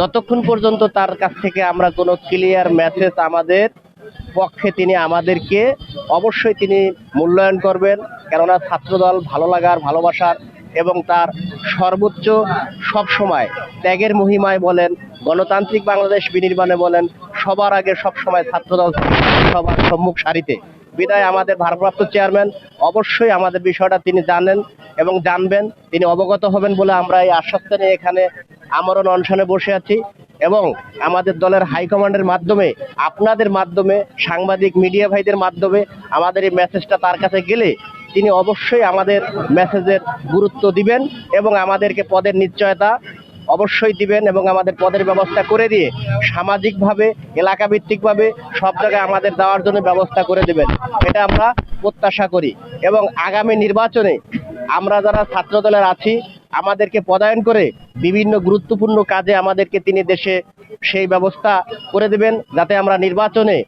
যতক্ষণ পর্যন্ত তার কাছ থেকে আমরা কোনো ক্লিয়ার মেসেজ আমাদের পক্ষে তিনি আমাদেরকে অবশ্যই তিনি মূল্যায়ন করবেন। কেননা ছাত্রদল ভালো লাগার, ভালোবাসার এবং তার সর্বোচ্চ সব সময় ত্যাগের মহিমায় বলেন, গণতান্ত্রিক বাংলাদেশ বিনির্মাণে বলেন, সবার আগে সব সময় ছাত্রদল সবার সম্মুখ সারিতে। বিদায় আমাদের ভারপ্রাপ্ত চেয়ারম্যান অবশ্যই আমাদের বিষয়টা তিনি জানেন এবং জানবেন, তিনি অবগত হবেন বলে আমরা এই আশ্বস্ত নিয়ে এখানে আমরণ অনশনে বসে আছি এবং আমাদের দলের হাইকমান্ডের মাধ্যমে, আপনাদের মাধ্যমে, সাংবাদিক মিডিয়া ভাইদের মাধ্যমে আমাদের এই মেসেজটা তার কাছে গেলে তিনি অবশ্যই আমাদের মেসেজের গুরুত্ব দিবেন এবং আমাদেরকে পদের নিশ্চয়তা অবশ্যই দিবেন এবং আমাদের পদের ব্যবস্থা করে দিয়ে সামাজিকভাবে, এলাকাভিত্তিকভাবে সব জায়গায় আমাদের দেওয়ার জন্য ব্যবস্থা করে দেবেন। এটা আমরা প্রত্যাশা করি এবং আগামী নির্বাচনে আমরা যারা ছাত্রদলের আছি আমাদেরকে পদায়ন করে বিভিন্ন গুরুত্বপূর্ণ কাজে আমাদেরকে তিনি দেশে সেই ব্যবস্থা করে দেবেন যাতে আমরা নির্বাচনে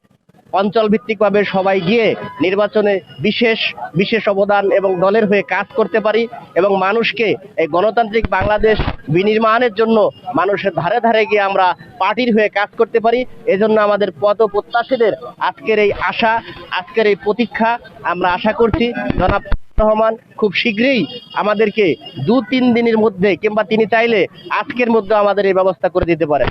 অঞ্চল ভিত্তিকভাবে সবাই গিয়ে নির্বাচনে বিশেষ বিশেষ অবদান এবং দলের হয়ে কাজ করতে পারি এবং মানুষকে এই গণতান্ত্রিক বাংলাদেশ বিনির্মাণের জন্য মানুষের ধারে ধারে গিয়ে আমরা পার্টির হয়ে কাজ করতে পারি। এজন্য আমাদের পদ প্রত্যাশীদের আজকের এই আশা, আজকের এই প্রতীক্ষা আমরা আশা করছি। জনাব রহমান খুব শীঘ্রই আমাদেরকে দু তিন দিনের মধ্যে কিংবা তিনি চাইলে আজকের মধ্যে আমাদের এই ব্যবস্থা করে দিতে পারেন।